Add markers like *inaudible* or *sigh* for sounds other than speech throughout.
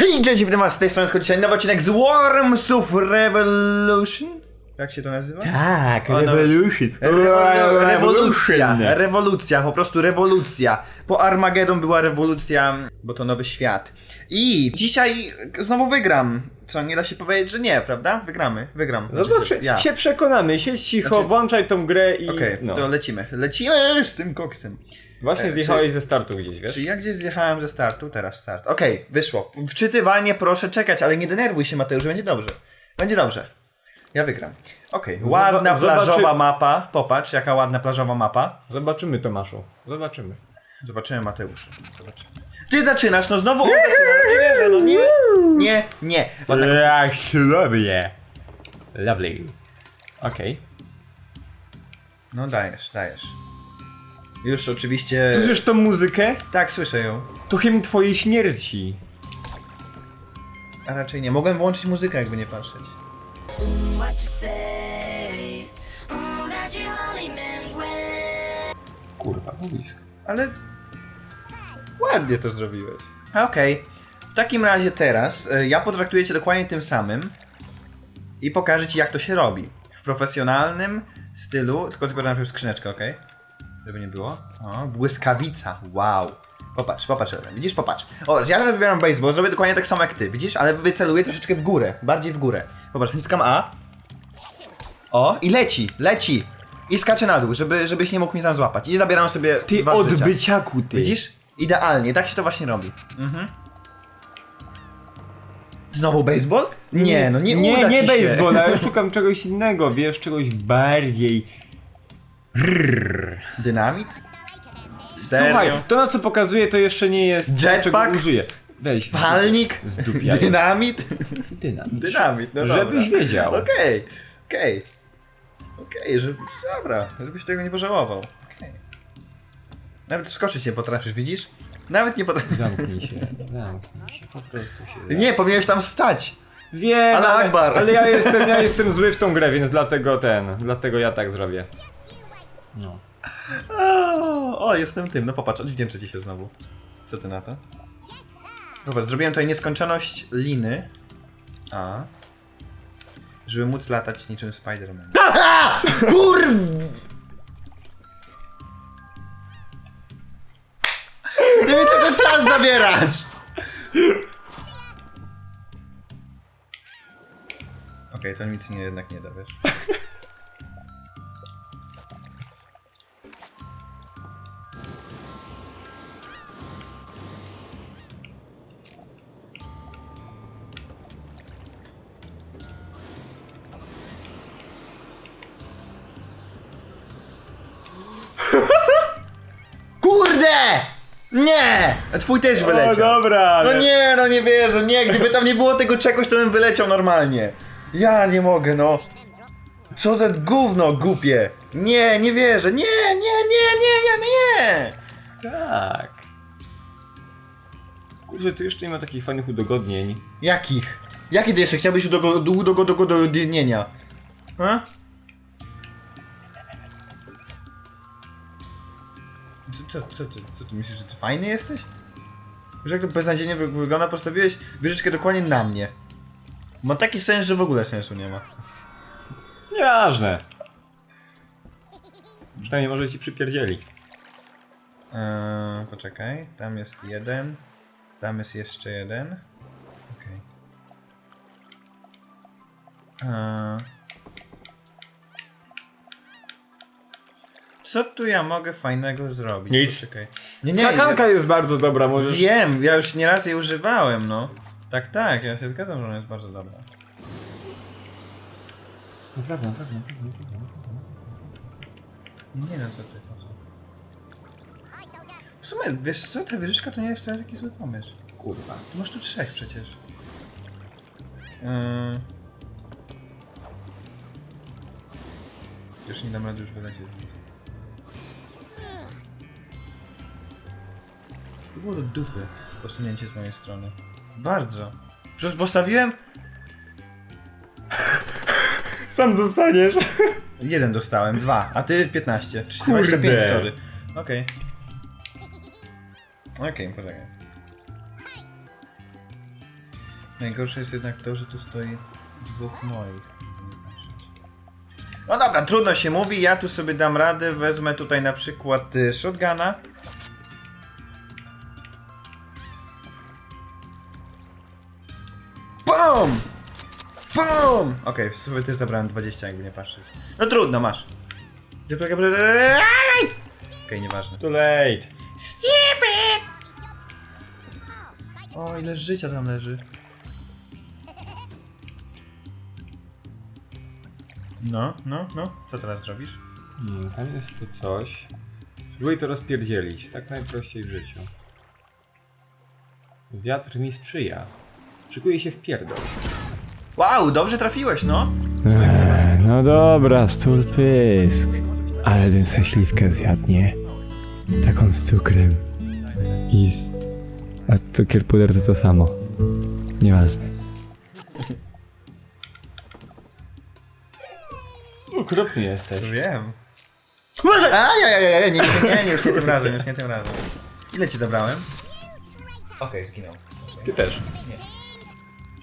Hej, cześć, witam was z tej strony, dzisiaj nowy odcinek z Wormsów Revolution. Jak się to nazywa? Tak, O, no. Revolution. Rewo- Rewolucja, rewolucja, po prostu rewolucja. Po Armagedon była rewolucja, bo to nowy świat. I dzisiaj znowu wygram. Co, nie da się powiedzieć, że nie, prawda? Wygramy, wygram. No Znaczy, dobrze, ja. się przekonamy, siedź cicho, Znaczy- włączaj tą grę i... Okej, no. to lecimy. Lecimy z tym koksem. Właśnie e, zjechałeś ze startu gdzieś, wiesz? Czy ja gdzieś zjechałem ze startu? Teraz start. Okej, wyszło. Wczytywanie proszę czekać, ale nie denerwuj się Mateusz, będzie dobrze. Będzie dobrze. Ja wygram. Okej, ładna zobaczy- plażowa mapa. Popatrz, jaka ładna plażowa mapa. Zobaczymy Tomaszu, zobaczymy. Zobaczymy Mateusz. Zobaczymy. Ty zaczynasz, no znowu on zaczyna. Nie wierzę, no nie. Nie, nie. Ładna Jak lovely. Lovely. Okej. No dajesz, dajesz. Już oczywiście... Słyszysz tą muzykę? Tak, słyszę ją. To hymn twojej śmierci. A raczej nie. Mogłem włączyć muzykę, jakby nie patrzeć. What you say. Oh, that you only meant when. Kurwa, no blisko. Ale ładnie to zrobiłeś. Okej. W takim razie teraz e, ja potraktuję cię dokładnie tym samym i pokażę ci jak to się robi. W profesjonalnym stylu, tylko tylko najpierw skrzyneczkę, okej? Żeby nie było. O, błyskawica. Wow. Popatrz, popatrz, widzisz, popatrz. O, ja teraz wybieram baseball, zrobię dokładnie tak samo jak ty, widzisz? Ale wyceluję troszeczkę w górę, bardziej w górę. Popatrz, naciskam A. O, i leci, leci. I skacze na dół, żeby, żebyś nie mógł mnie tam złapać. I zabieram sobie Ty dwa życia. odbyciaku, ty. Widzisz? Idealnie, tak się to właśnie robi. Mhm. Znowu baseball? Nie, no nie Nie, uda nie ci się. baseball, ale *laughs* szukam czegoś innego, wiesz, czegoś bardziej... Dynamit? Serio? Słuchaj, to na co pokazuję to jeszcze nie jest... Jetpack? czego użyję. Weź, Palnik? Zdupiaj. Dynamit? Dynamit. Dynamit, no Żebyś dobra. wiedział. Okej, okej. Okej, żeby... dobra, żebyś tego nie pożałował. Okej. Nawet skoczyć nie potrafisz, widzisz? Nawet nie potrafisz. Zamknij się, zamknij się, po prostu się. Nie, powinieneś tam stać. Wiem, Ale ale, Akbar. ale ja jestem, ja jestem zły w tą grę, więc dlatego ten, dlatego ja tak zrobię. No. O, o, jestem tym. No popatrz, odwdzięczę ci się znowu. Co ty na to? Dobra, zrobiłem tutaj nieskończoność liny. A. Żeby móc latać niczym Spider-Man. *laughs* Aha! Kur... Ty mi tego czas zabierasz! Okej, to nic nie, jednak nie da, wiesz? Nie! A Twój też wyleciał. dobra, No nie, no nie wierzę, nie, gdyby tam nie było tego czegoś, to bym wyleciał normalnie. Ja nie mogę, no. Co za gówno głupie. Nie, nie wierzę, nie, nie, nie, nie, nie, nie. Tak. Kurczę, tu jeszcze nie ma takich fajnych udogodnień. Jakich? Jakie ty jeszcze chciałbyś udogodnienia? Ha? Co, co, ty, co ty myślisz, że ty fajny jesteś? Wiesz jak to beznadziejnie wy- wygląda? Postawiłeś wieżyczkę dokładnie na mnie. Ma taki sens, że w ogóle sensu nie ma. Nieważne. Przynajmniej może ci przypierdzieli. Eee, poczekaj, tam jest jeden, tam jest jeszcze jeden. Okej. Eee. Co tu ja mogę fajnego zrobić? Nic. Poczekaj. Nie, nie, Skakanka jest bardzo dobra, ja, możesz... wiem, ja już nieraz jej używałem, no. Tak, tak, ja się zgadzam, że ona jest bardzo dobra. Naprawdę, naprawdę, naprawdę. Nie, nie no co ty, po co? W sumie, wiesz co, ta wieżyczka to nie jest wcale taki zły pomysł. Kurwa. Tu masz tu trzech przecież. Yy... Już nie dam rady już wylecieć. To było do dupy posunięcie z mojej strony. Bardzo. Przecież postawiłem... *laughs* Sam dostaniesz. Jeden dostałem, dwa, a ty 15. Czy Kurde. 25, sorry. Okej. Okej, poczekaj. Najgorsze jest jednak to, że tu stoi dwóch moich. No dobra, trudno się mówi, ja tu sobie dam radę, wezmę tutaj na przykład y, shotguna. BOOM! BOOM! Okej, w sumie też zabrałem 20, jakby nie patrzeć. No trudno, masz. Okej, nieważne. Too late. O, ile życia tam leży. No, no, no. Co teraz zrobisz? Hmm, tam jest tu coś. Spróbuj to rozpierdzielić, tak najprościej w życiu. Wiatr mi sprzyja. Szykuję się w pierdol. Wow, dobrze trafiłeś, no. Eee, no dobra, stul pysk. Ale bym sobie śliwkę zjadł, nie? Taką z cukrem. I z... A cukier puder to to samo. Nieważne. Okropny jesteś. Wiem. A, ja, ja, ja, ja, nie, nie, nie, nie, już nie tym razem, już nie tym razem. Ile ci zabrałem? Okej, zginął. Ty też. Nie.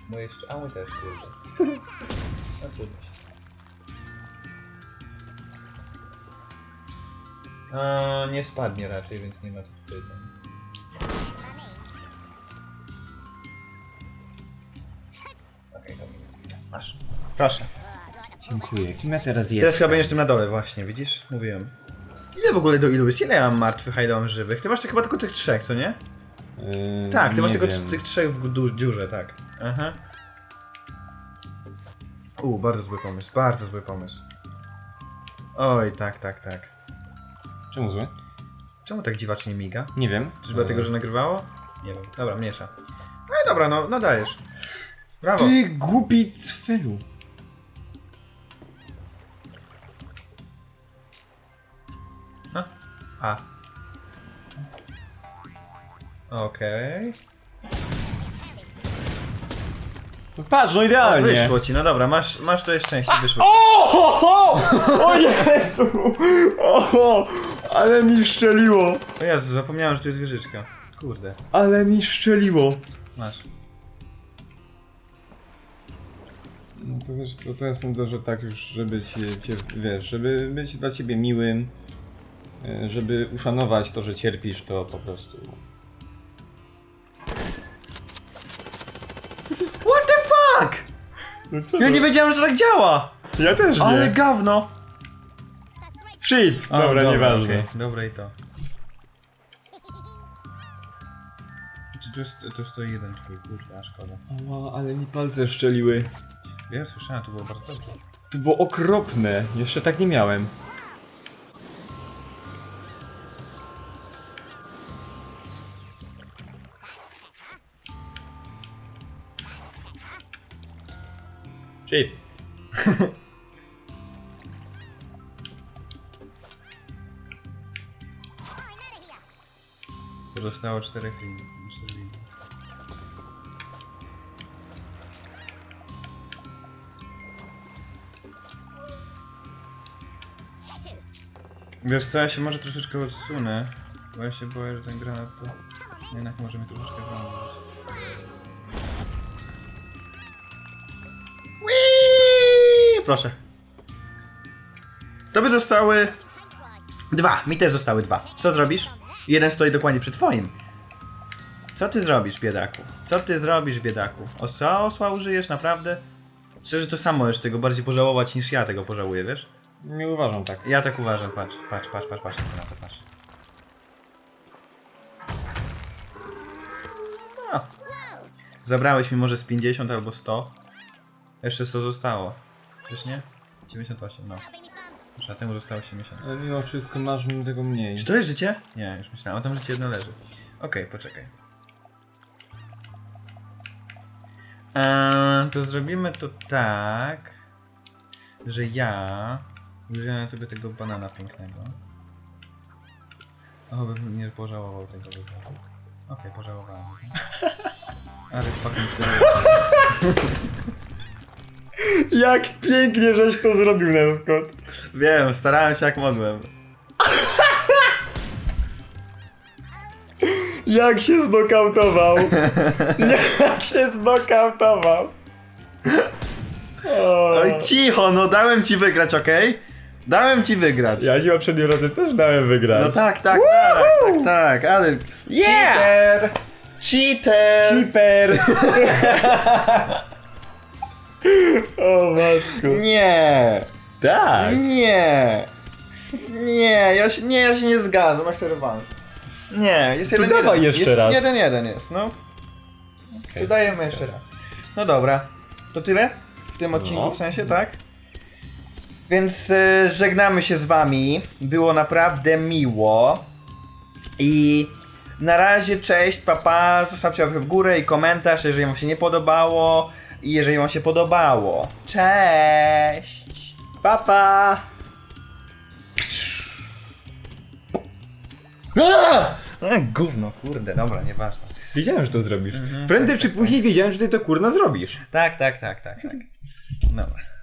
Mój jeszcze, a mój też, kurde. No trudno się. A, nie spadnie raczej, więc nie ma tu pytań. Okej, to mi jest chwila. Masz. Proszę. Dziękuję. Kim ja teraz jestem? Teraz chyba będziesz tym na dole właśnie, widzisz? Mówiłem. Ile w ogóle do ilu jest? Ile ja mam martwych, a ile mam żywych? Ty masz chyba tylko tych trzech, co nie? Yy, Tak, ty masz nie tylko wiem. tych trzech w du- dziurze, tak. Aha. U, bardzo zły pomysł, bardzo zły pomysł. Oj, tak, tak, tak. Czemu zły? Czemu tak dziwacznie miga? Nie wiem. Czyż dlatego, że nagrywało? Nie wiem. Dobra, mniejsza. No i dobra, no, no dajesz. Brawo. Ty głupi cfelu. A. Okej. No patrz, no O, idealnie. Wyszło ci, no dobra, masz, masz to szczęście, wyszło. O, o, o, o Jezu! O, ale mi szczeliło. O Jezu, zapomniałem, że tu jest wieżyczka. Kurde, Ale mi szczeliło. masz. No to wiesz co, to ja sądzę, że tak już, żeby cię, cię wiesz, żeby być dla ciebie miłym, e, żeby uszanować to, że cierpisz, to po prostu... No co Ja nie wiedziałem, że to tak działa! Ja też Ale gawno! Shit! A, Dobra, nieważne. okej, Dobra i to. Czy tu, jest, stoi jeden twój, kurde, a szkoda. Ała, ale mi palce szczeliły. Wiem, słyszałem, to było bardzo. To było okropne. Jeszcze tak nie miałem. *laughs* Linii. Cztery linii. Wiesz co, ja się może troszeczkę odsunę, bo ja się boję, że ten granat to jednak może mnie troszeczkę wątpić. Proszę. To by zostały dwa. Mi też zostały dwa. Co zrobisz? Jeden stoi dokładnie przy twoim. Co ty zrobisz, biedaku? Co ty zrobisz, biedaku? Osła, osła użyjesz, naprawdę? Szczerze, to sam możesz tego bardziej pożałować niż ja tego pożałuję, wiesz? Nie uważam tak. Ja tak uważam, patrz, patrz, patrz, patrz, patrz na to, patrz. No. Zabrałeś mi może z 50 albo 100. Jeszcze 100 zostało. Wiesz nie? 98, no. Już na temu zostało 80. Ale mimo wszystko masz mi tego mniej. Czy to jest życie? Nie, już myślałem, o tam życie jedno leży. Okej, poczekaj. Eee, to zrobimy to tak, że ja użyję na tobie tego banana pięknego. O, bym nie pożałował tego wyboru. Okej, pożałowałem. *laughs* Ale fucking serio. *laughs* Jak pięknie żeś to zrobił, Neskot. Wiem, starałem się jak mogłem. Jak się znokautował! Jak się znokautował! O. Oj, cicho, no dałem ci wygrać, okej? Dałem ci wygrać. Ja ci poprzednim razem też dałem wygrać. No tak, tak, tak, tak, tak, ale... Yeah! Cheater! Cheater! Super! *laughs* o matku. Nie! Tak. Nie! Nie, ja się nie, ja się nie zgadzam, to rewanż. Nie, jest To jeden dawaj jeden. jeszcze jest raz. Jeden jeden jest, no. To dajemy jeszcze raz. No dobra. To tyle? W tym odcinku No. w sensie, tak? Więc e, żegnamy się z wami. Było naprawdę miło. I na razie cześć, papa. Zostawcie łapkę w górę i komentarz, jeżeli wam się nie podobało. I jeżeli wam się podobało. Cześć! Papa! A! E, gówno, kurde, dobra, nieważne. Wiedziałem, że to zrobisz. Prędzej czy później wiedziałem, że ty to kurna zrobisz. Tak, tak, tak, tak, tak. Dobra.